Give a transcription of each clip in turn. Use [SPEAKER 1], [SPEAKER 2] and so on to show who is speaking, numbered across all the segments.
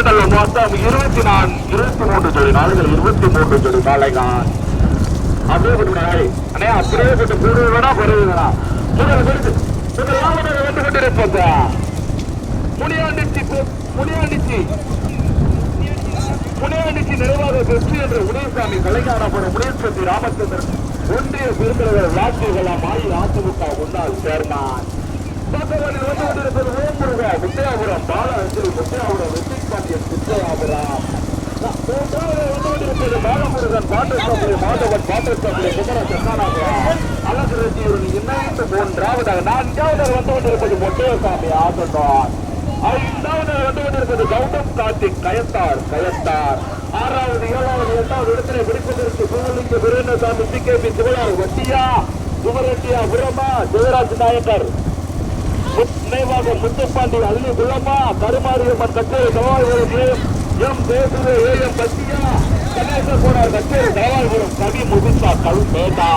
[SPEAKER 1] ஒன்றல்ல மொத்தம் இருபத்தி நான்கு இருபத்தி மூன்று ஜோடி நாடுகள் இருபத்தி மூன்று ஜோடி காளைகான் அப்படியே போட்டு அண்ணே அப்படியே போட்டு கூடுதல் வேணா குறைவு வேணா. முதல் விருது முதலாவதாக வந்து கொண்டிருப்பதா முனியாண்டிச்சி பு- முனியாண்டிச்சி. முனியாண்டிச்சி நிறைவாக வெற்றி என்ற உதயசாமி கலைஞானபுரம் முனியஸ்வதி ராமச்சந்திரன். ஒன்றிய பெருந்தலைவர் லாட்சிகளாம் மாறி அதிமுக முன்னாள் சேர்மான் பக்கவாட்டில் வந்து கொண்டிருப்பது ஓம் முருகா முத்தையாபுரம் பாலாஜி முத்தையாபுரம் வெற்றி பாண்டியன் முத்தையாபுரம் மூன்றாவது வந்து கொண்டிருப்பது பாலமுருகன் பாட்டசாமி மாதவன் பாட்டசாமி குமர சந்தானாபுரம். அழகு ரசிகர்கள் இணைந்து மூன்றாவதாக நான்காவதாக வந்து கொண்டிருப்பது மொட்டையசாமி ஆசண்டான் ஐந்தாவது வந்து கொண்டிருப்பது கௌதம் கார்த்திக் கயத்தார் கயத்தார். ஆறாவது ஏழாவது எட்டாவது இடத்திலே பிடிப்பதற்கு Sivalinga Veerendraswamy C K P சிவலார் வட்டியா? சுவரெட்டியா புரமா? ஜெயராஜ் நாயக்கர். நினைவாக முத்துப்பாண்டி அள்ளி குள்ளம்மா கருமாரியம்மன் கச்சேரி Thavaipuram M M A M பத்தியா கணேசன் போனார் கச்சேரி தவாய்புரம் கவி முகுந்தா கல் மேதா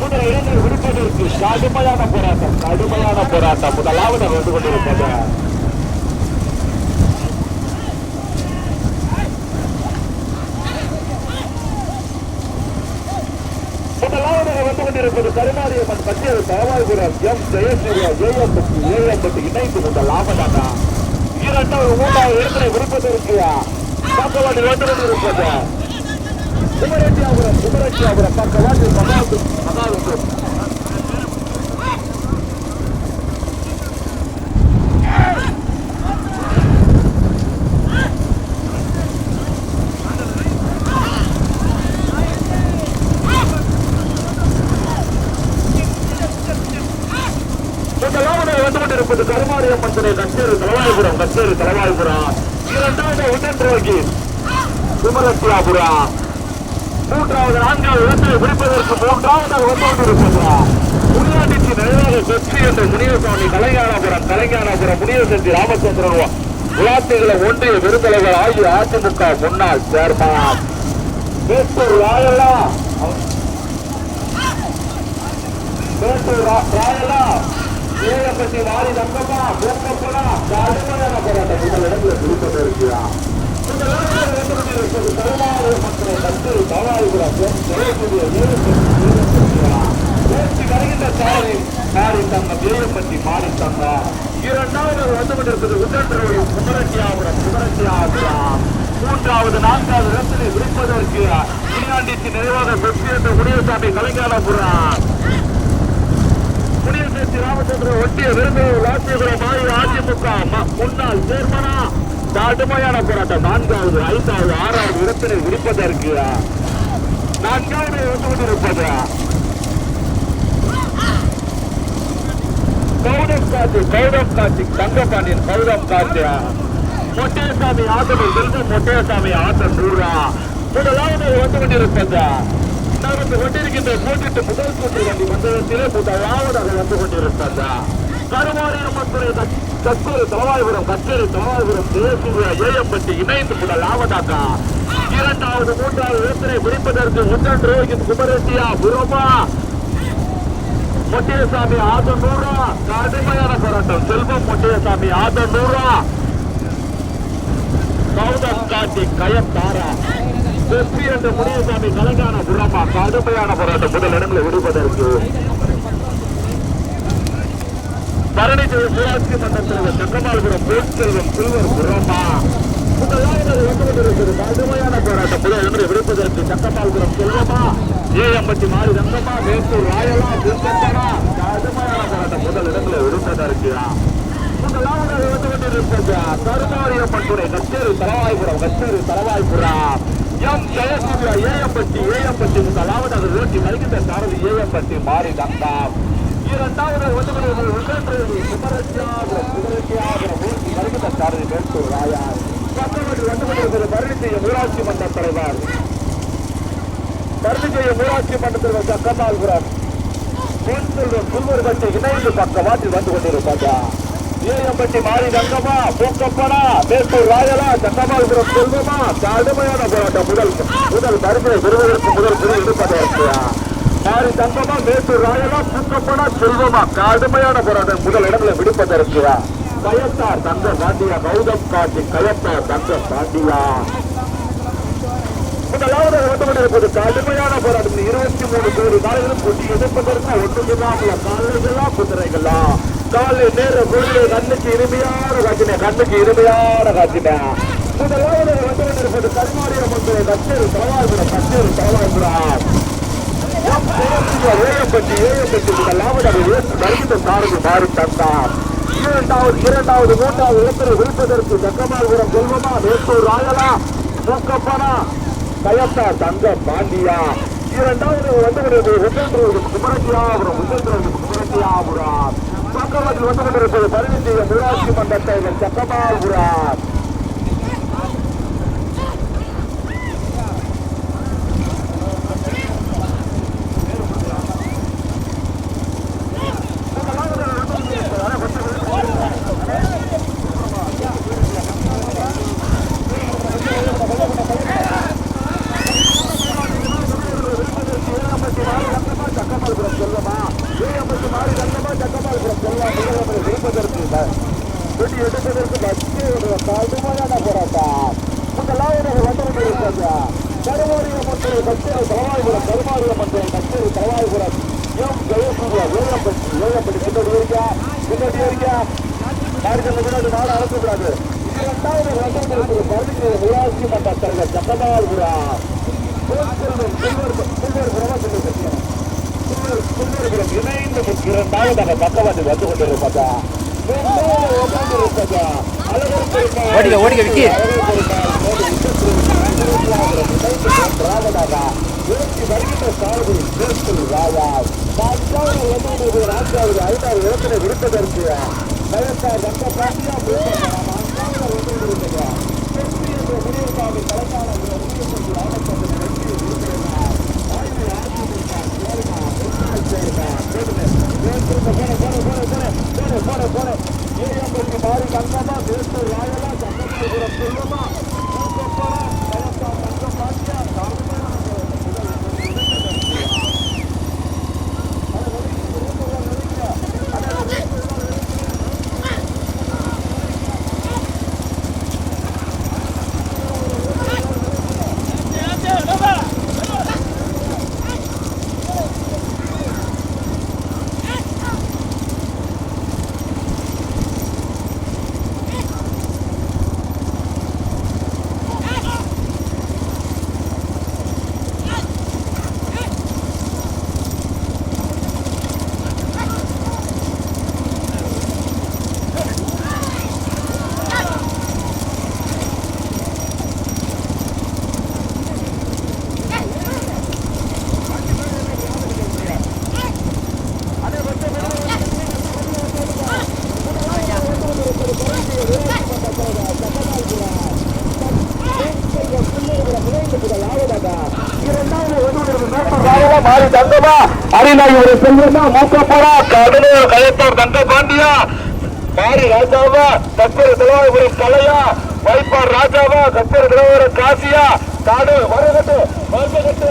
[SPEAKER 1] முதல் இளைஞர் விடுப்பதற்கு கடுமையான போராட்டம் கடுமையான போராட்டம். முதலாவது வந்து கொண்டிருப்பது முதலாவதாக வந்து கொண்டிருப்பது கருமாரியம்மன் பச்சேரி தவாய்புரம் எம் ஜெயசூர்யா ஏஎம்பட்டி ஏஎம்பட்டி இணைந்து கொண்ட முதலாவதாக இரண்டாவது மூன்றாவது இடத்திலே இருக்கியா பக்கவாட்டில் வந்து இருப்பது. குமரட்டியாபுரம் குமரட்டியாபுரம் பக்கவாட்டில் மகாது மகாது முதலாவதாக வந்து கொண்டிருப்பது கருமாரியம்மன் துணை கச்சேரி தலவாய்புரம் கச்சேரி தலவாய்புரம். இரண்டாவது உடன் ரோகி குமரட்டியாபுரம் மூன்றாவது நான்காவது இடத்தை பிடிப்பதற்கு மூன்றாவது வந்து கொண்டிருப்பது முனியாண்டிக்கு நிறைவாக சொற்றி என்ற முனியசாமி கலைஞானபுரம் கலைஞானபுரம் முனியசக்தி ராமச்சந்திரன் விளாட்டுகளை ஒன்றிய விருந்தலைவர் ஆகிய அதிமுக முன்னாள் சேர்மான். மேட்டூர் ராயலா மேட்டூர் ரா- ராயலா ஏழப்பட்டி வாரி தங்கம்மா பூக்கப்படா கடுமையான போராட்டம். முதல் இடத்துல மாறி இருக்கிறார் இரண்டாவது வந்து கொண்டிருப்பது உத்தரப்பிரதேச குமரட்டியாபுரம் குமரட்டியாபுரம் மூன்றாவது நான்காவது இடத்திலே விடுப்பதற்கு முனியாண்டிக்கு நிறைவாக வெற்றி என்ற முனியசாமி கலைஞானபுரம் முனியசேத்தி ராமச்சந்திரன் ஒட்டிய விருதுகள் வாசியபுரம் மாநில அதிமுக முன்னாள் சேர்மனா கடுமையான போராட்டம் நான்காவது ஐந்தாவது ஆறாவது இடத்தினை இருப்பதற்கு நான்காவது வந்து கொண்டிருப்பது கௌதம் காட்சி கௌதம் காட்சி தங்கப்பாண்டியன் கௌதம் காட்சி மொட்டையசாமி ஆத்தனூர் செல்வி மொட்டையசாமி ஆத்தனூரா முதலாவது வந்து கொண்டிருப்பதா நடந்து கொண்டிருக்கின்ற போட்டிட்டு முதல் சுற்று வண்டி மண்டலத்திலே முதலாவதாக வந்து கொண்டிருப்பது கருமாரியம் மத்துறை கச்சேரி தலவாய்புரம் கச்சேரி தலவாய்புரம் தேசிய ஏஎம்பட்டி இணைந்து முதலாவதாக இரண்டாவது மூன்றாவது இடத்தினை பிடிப்பதற்கு முன்னாள் குமரேசியா குமரட்டியா புறமா. மொட்டையசாமி ஆதனூரா கடுமையான போராட்டம். செல்வம் மொட்டையசாமி ஆதனூரா. கௌதம் காட்டி கயத்தாரா. வெற்றி என்ற முனியசாமி கலைஞான புறமா கடுமையான போராட்டம் முதல் இடங்களை விடுவதற்கு பரணி ஊராட்சி மன்ற தலைவர் சங்கமால்புரம் பொற்செல்வம் சில்வர் புறமா முதலாவது வந்து கொண்டிருக்கிறது கடுமையான போராட்டம். முதல் இடங்களை விடுப்பதற்கு சங்கமால்புரம் செல்வமா? ஏஎம்பட்டி மாறி ரங்கம்மா வேட்டூர் ராயலா திருப்பத்தனா கடுமையான போராட்டம். முதல் இடங்களை விடுப்பதற்கு. முதலாவது வந்து கொண்டிருப்பது கருமாரியம்மன் துறை கச்சேரி தலவாய்புரம் கச்சேரி தலவாய்புரம். எம் ஜெயசூர்யா ஏஎம்பட்டி ஏஎம்பட்டி முதலாவது ரோட்டி வருகின்ற சாரதி ஏஎம்பட்டி மாறி தங்கம். இரண்டாவது வந்து கொண்டிருப்பது வருகின்ற சாரதி மேட்டூர் ராயார். பக்கத்தில் வந்து கொண்டிருப்பது பரணி ஊராட்சி மன்ற தலைவர். ஊராட்சி மன்ற சக்கமால்புரம் பொன் செல்வம் சில்வர்பட்டி இணைந்து பக்கவாட்டில் வந்து ஏஎம்பட்டி மாறி தங்கமா பூக்கப்படா? மேட்டூர் ராயலா? சக்கமால்புரம் செல்வமா? கடுமையான போராட்டம். முதல் முதல் மருந்தை பெறுவதற்கு முதல் பிரி எடுப்பதற்கு மாறி தங்கமா மேட்டூர் ராயலா? பூக்கப்படா? செல்வமா? கடுமையான போராட்டம். முதல் இடங்களை விடுப்பதற்கு கயத்தார் தங்க பாண்டியா கௌதம் காட்டி கயத்தார் தங்க பாண்டியா. முதலாவது வந்து கடுமையான போராட்டம். இருபத்தி மூணு கோடி காலையிலும் போட்டி எதிர்ப்பதற்கு ஒன்றுமில்லாமல் காலைகளா குதிரைகளா? காலை நேர பொழுது கண்ணுக்கு இனிமையான காட்சின கண்ணுக்கு இனிமையான காட்சின. முதலாவது வந்து கொண்டிருப்பது கருமாரிய மந்திர கச்சேரி தலவாழ்புர கச்சேரி தலவாழ்புரம் ஏழப்பட்டி ஏழப்பட்டி முதலாவது வருகின்ற சாருக்கு மாறி தந்தார் இரண்டாவது இரண்டாவது மூன்றாவது இடத்தில் விழுப்பதற்கு தக்கமால்புரம் செல்வமா வேட்டூர் ராயலா மூக்கப்பனா கயத்தார் தங்க பாண்டியா. இரண்டாவது வந்து ஒன்றொன்று குமரட்டியாபுரம் ஒன்றொன்று குமரட்டியாபுரம் பக்கத்தில் வந்து கொண்டிருப்பது பரிந்துரைய ஊராட்சி மன்றத்தை சக்கமால்புரம் செல்வமா ஏஎம்பசி மாறி தங்கமா சக்கமால்புரம் செல்வா முதலமைச்சர் ஜெயிப்பதற்கு வெட்டி எடுப்பதற்கு மத்திய கடுமையான போராட்டம் முதலாவது வந்து கொண்டிருக்கிறது கருமாரிய மந்திரி கச்சேரி தலவாய்புரம் கருமாரிய மந்திரி கச்சேரி தலவாய்புரம் எம் ஜெயசூர்யா ஏழப்பட்டி ஏழப்பட்டி பின்னாடி இருக்கா பின்னாடி இருக்கா மார்க்கெட் முன்னாடி நாடு அழைக்கக்கூடாது இரண்டாவது வந்து கொண்டிருக்கிறது பரவிக்கிற ஊராட்சி மன்ற தலைவர் சக்கமால்புரம் இணைந்து இரண்டாவதாக பக்கவாட்டு வந்து கொண்டிருப்பதா
[SPEAKER 2] ஓடிக்க, ஓடிக்க, விக்கி.
[SPEAKER 1] விடுப்பதற்கு மாறி தங்கமா தேச ராயலா சங்கமபுரம் செல்வமா மூக்கப்பனா கலக்கா தங்க பாட்டியா மாறி தங்கமா அரிநாய் ஒரு செல்வமா மூக்கப்படா கடலூர் தங்க பாண்டியா. மாறி ராஜாவா கத்தர் தலைவாபுரம் கலையா வைப்பார் ராஜாவா கத்தர் தலைவர் காசியா. காடு வரகட்டு வரகட்டு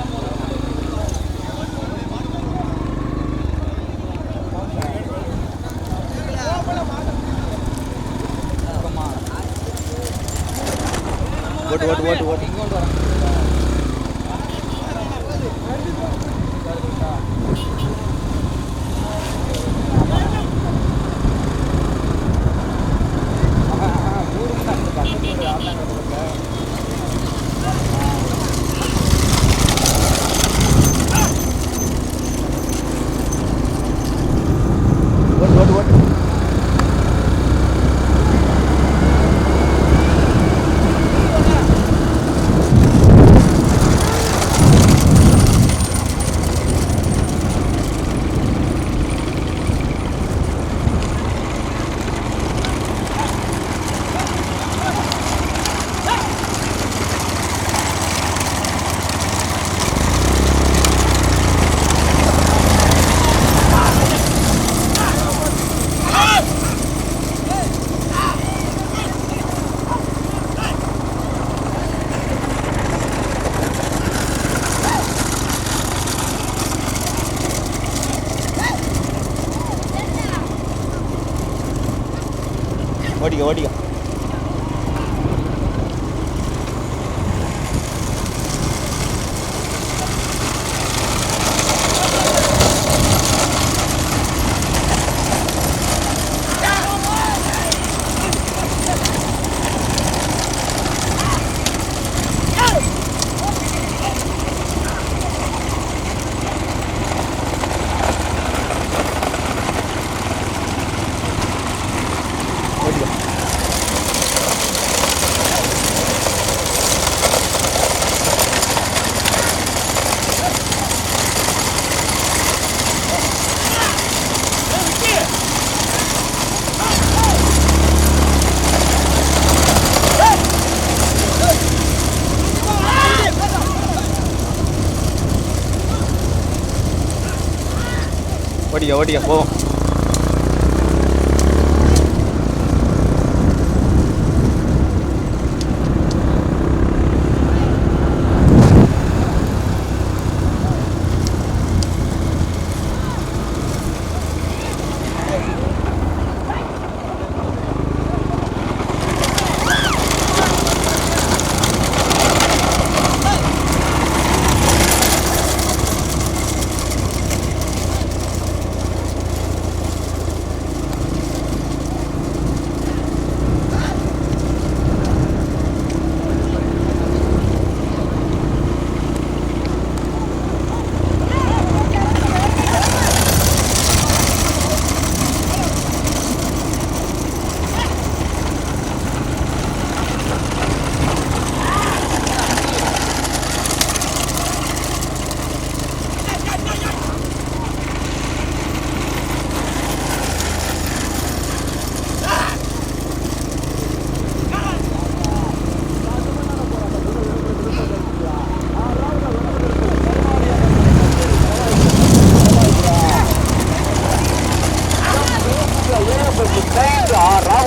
[SPEAKER 2] ஓட்டு ஓட்டு ஓட்டு ஓட்டு. இங்கோண்டு ஓடிக்க ஓடிக்க போவோம்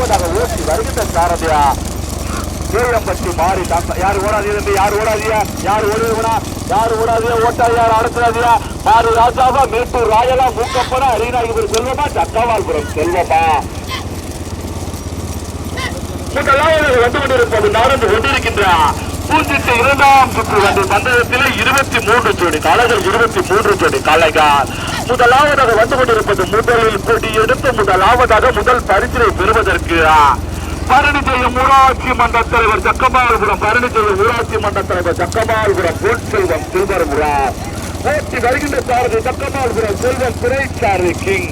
[SPEAKER 1] ஆறாவதாக ஓட்டி வருகின்ற சாரதியா. கீழம்பட்டி மாறி தாத்தா யார் ஓடாதீங்க தம்பி யார் ஓடாதியா? யார் ஓடுவா யார் ஓடாதியா? ஓட்டாது. யார் அடுத்தாதியா மாறு ராஜாவா? மேட்டூர் ராயலா? மூக்கப்பனா? அரியநாயகபுரம் செல்வமா? சக்கவால்புரம் செல்வமா? முதலாவது வந்து கொண்டிருப்பது நடந்து கொண்டிருக்கின்றார் பூஞ்சிட்டு இரண்டாம் சுற்று வந்து பந்தயத்திலே இருபத்தி மூன்று ஜோடி காலைகள் இருபத்தி மூன்று ஜோடி காலைகள் முதலாவதாக வந்து கொண்டிருப்பது முதலில் கொடி எடுத்து முதலாவதாக முதல் பரிசிலை பெறுவதற்கு பரணிச்செய்யும் ஊராட்சி மன்ற தலைவர் சக்கமால்புரம் பரணிச்செய்யும் ஊராட்சி மன்ற தலைவர் சக்கமால்புரம் பொன் செல்வம் சில்வரபுரம் ஓட்டி வருகின்ற சாரதி சக்கமால்புரம் செல்வம் சிறைச்சாரதி கிங்.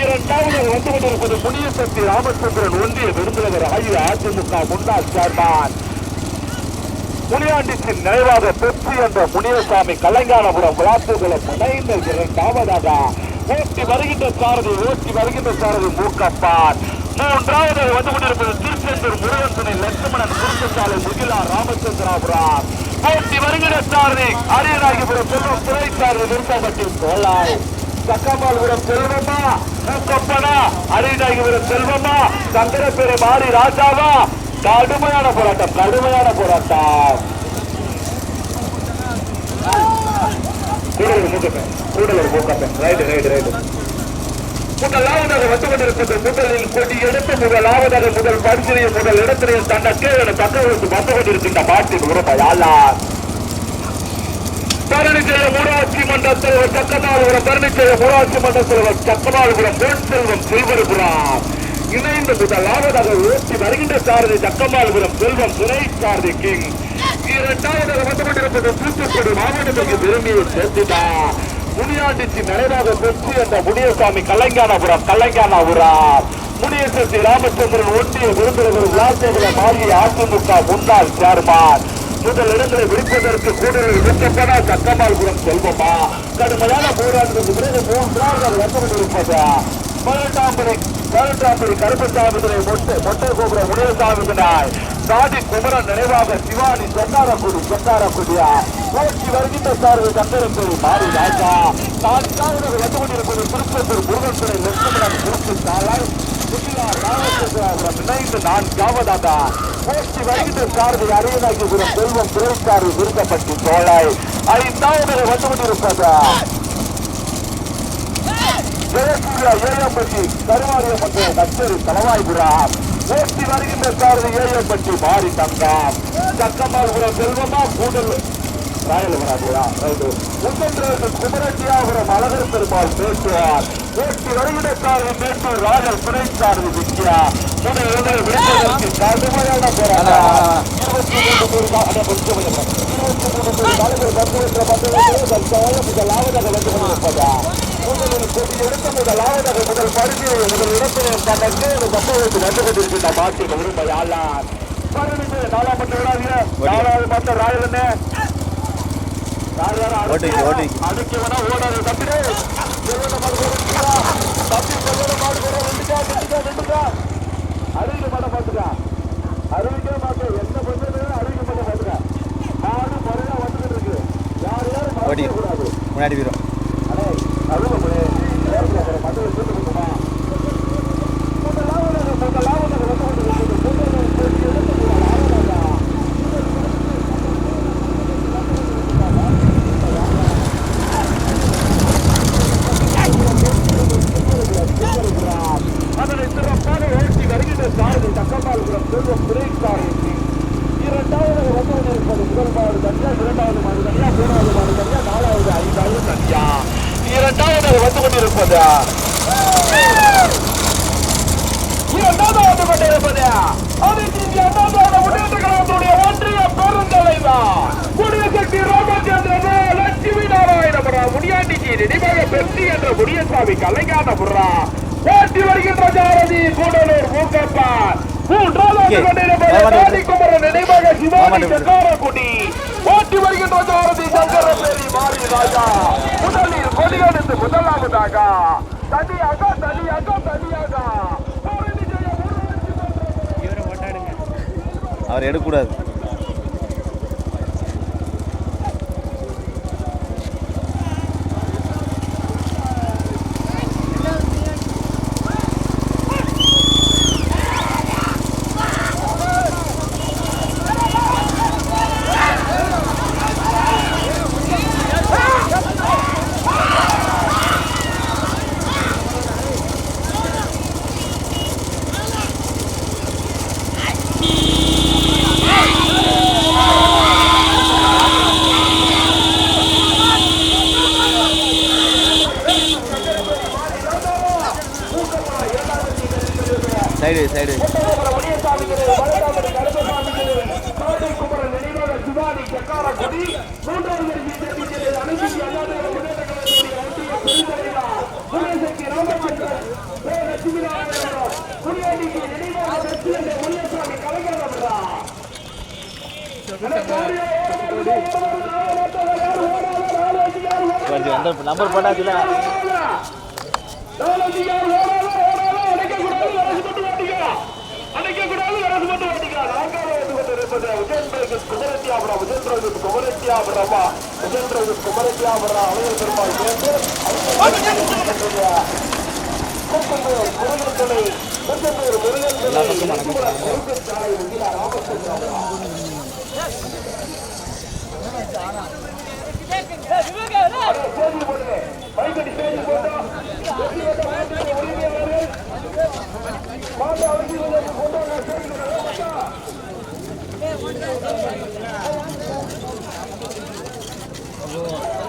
[SPEAKER 1] இரண்டாவது வந்து கொண்டிருப்பது முனியசக்தி ராமச்சந்திரன் ஒன்றிய விருந்தினர் அஇஅதிமுக முன்னாள் சேர்மான். முனியாண்டிச்சின் நினைவாக பெற்று என்ற முனியசாமி கலைஞானபுரம் விளாத்துகளை முனைந்த இரண்டாவதாக ஓட்டி வருகின்ற சாரதி ஓட்டி வருகின்ற சாரதி மூக்கப்பான். மூன்றாவது வந்து கொண்டிருப்பது திருச்செந்தூர் முருகன் துணை லட்சுமணன் குருத்தசாலை முகிலா ராமச்சந்திராபுரம். ஓட்டி வருகின்ற சாரதி அரியநாயகிபுரம் செல்வம் துறை சாரதி விருப்பப்பட்டி கோலாய் சக்கமால்புரம் செல்வமா மூக்கப்பனா அரியநாயகிபுரம் செல்வமா சங்கரப்பேரை மாறி ராஜாவா கடுமையான போராட்டம் கடுமையான போராட்டம். கூடலூர் மூக்கப்பேன் கூடலூர் மூக்கப்பேன் ரைட்டு ரைட்டு முதலாவதாக வந்து கொண்டிருப்பது முதலில் கொடி எடுத்து முதலாவதாக முதல் பரிசனையும் முதல் இடத்திலையும் தன்னை கீழே தக்கவருக்கு வந்து கொண்டிருக்கின்ற மாட்டின் உறுப்பை யாழார் பரணிச்செய்ய ஊராட்சி மன்ற தலைவர் சக்கமாலுபுரம் பரணிச்செய்ய ஊராட்சி மன்ற தலைவர் சக்கமாலுபுரம் பொன் செல்வம் செல்வருபுரம் இணைந்து முதலாவதாக ஓட்டி வருகின்ற சாரதி சக்கமாலுபுரம் செல்வம் துணை சாரதி கிங். இரண்டாவதாக வந்து கொண்டிருப்பது தூத்துக்குடி மாவட்டத்திற்கு விரும்பியை சேர்த்துட்டார் முனியாண்டிச்சி நிறைவாக பெற்று என்ற முனியசாமி கலைஞானபுரம் கலைஞானபுரம் முனியசக்தி ராமச்சந்திரன் ஒட்டிய விருந்தினர் விளாசேகர மாறி அதிமுக முன்னாள் சேர்மான். முதல் இடங்களை விடுப்பதற்கு கூடுதல் விருப்பப்படா சக்கமால்புரம் செல்வமா. கடுமையான போராட்டத்துக்கு பிறகு மூன்றாவது வந்து கொண்டிருப்பது? பதினெட்டாம்படி பதினெட்டாம்படி கருப்பசாமிதுரை மொட்டை மொட்டை கோபுரம் முனியசாமிதுனாய் சாதி குமரன் நினைவாக சிவானி சொன்னாரக்குடி சொன்னாரக்குடியா போட்டி வருகின்ற சார்பு சந்திரப்பேரி மாறி ராஜா நான்காவது வந்து கொண்டிருப்பது திருப்பத்தூர் முருகன் துறை லட்சுமணன் திருச்சி சாலை. சுற்றுலா ராமச்சந்திராபுரம் இணைந்து நான்காவதாக போட்டி வருகின்ற சார்பு அரியநாயகிபுரம் செல்வம் துறைசாரி விருக்கப்பட்டி சோழை ஐந்தாவது வந்து கொண்டிருப்பதா? ஜெயசூர்யா ஏஎம்பட்டி கருமாரியப்பட்டு கச்சேரி தலவாய்புரம் போட்டி வருகின்ற சாரதி ஏஎம்பட்டி மாறி தங்கம் சக்கமால்புரம் செல்வமா கூடல் ராயல் வராதுயா ரைட்டு முன்னேற்ற குமரட்டியாபுரம் அழகர் பெருமாள் பேசுவார் போட்டி வருகின்ற சாரதி மேட்டூர் ராயல் துணை சாரதி வித்யா கடுமையான போராட்டம் இருபத்தி மூன்று பேர் தான் அதை கொஞ்சம் இருபத்தி மூன்று பேர் தலைவர் பத்து என்ற பத்து முதலாவதாக வந்து கொண்டிருப்பதா முதலாவதாக முதல் பரிசு முதல் இடத்திலே தனக்கு ஒரு சம்பவத்தில் வந்து கொண்டிருக்கின்ற மாற்றின் உரிமையாளர் பதினஞ்சு நாலாப்பட்டு விடாதீங்க நாலாவது பார்த்த
[SPEAKER 2] ஓட்டிக்கு.
[SPEAKER 1] அதுக்கு வேணா ஓடாது தப்பிடு. தப்பி செல்வன மாடு ரெண்டுக்கா ரெண்டுக்கா ரெண்டுக்கா மாட்ட பாத்துக்கா அறிவிக்கவே மாட்டேன் என்ன பண்றது அறிவிக்க மாட்ட பாத்துக்கா மாடு முறையா வந்துட்டு இருக்கு. யார் யாரும்
[SPEAKER 2] முன்னாடி போயிடும்
[SPEAKER 1] அடே, அருமை போடு. நேரத்துல அப்புறம் மத்தவங்க சொல்லிக் கொடுக்குமா? முதலாவதாக, முதலாவதாக வந்து கொண்டிருக்கிறது. முதலில் போட்டி எடுத்த முதலாவதாக. அதனை சிறப்பாக ஓட்டி வருகின்ற சாரதி தக்கம்பாலுபுரம் செல்வம் துரைசாரதி இரண்டாவது வந்து கொண்டிருப்பது முதல் மாடு தனியா இரண்டாவது மாடு தனியா மூணாவது மாடு தனியா நாலாவது ஐந்தாவது தனியா இரண்டாவது வந்து கொண்டிருப்பது இரண்டாவது வந்து கொண்டிருப்பது அனைத்து இந்திய அண்ணா திராவிட முன்னேற்ற கழகத்துடைய ஒன்றிய பெருந்தலைவர் குடியரசு ராமச்சந்திரன் லட்சுமி நாராயணபுரா முனியாண்டிஜி நினைவாக பெருசி என்ற முனியசாமி கலைஞானபுரா ஓட்டி வருகின்ற ஜாரதி கூடலூர். ராணிக்குமரன் நினைவாக சிவானி
[SPEAKER 2] ஆமாம்.
[SPEAKER 1] சங்காரக்குடி ஓட்டி வருகின்ற ஜாரதி சங்கரபேரி மாறி ராஜா. முதலில் கொடியெடுத்து முதலாவதாக. தனியாக தனியாக தனியாக.
[SPEAKER 2] அவர் எடுக்கக்கூடாது.
[SPEAKER 1] குமரத்தியாபுரமா விஜயந்திரகு குமரத்தியாபுரம் அலையல் பெருமாள் சேர்ந்து முருகன் துணை கூப்பந்தூர் முருகன் துணை முருகன் சாலை ராமச்சந்திரா Bravo.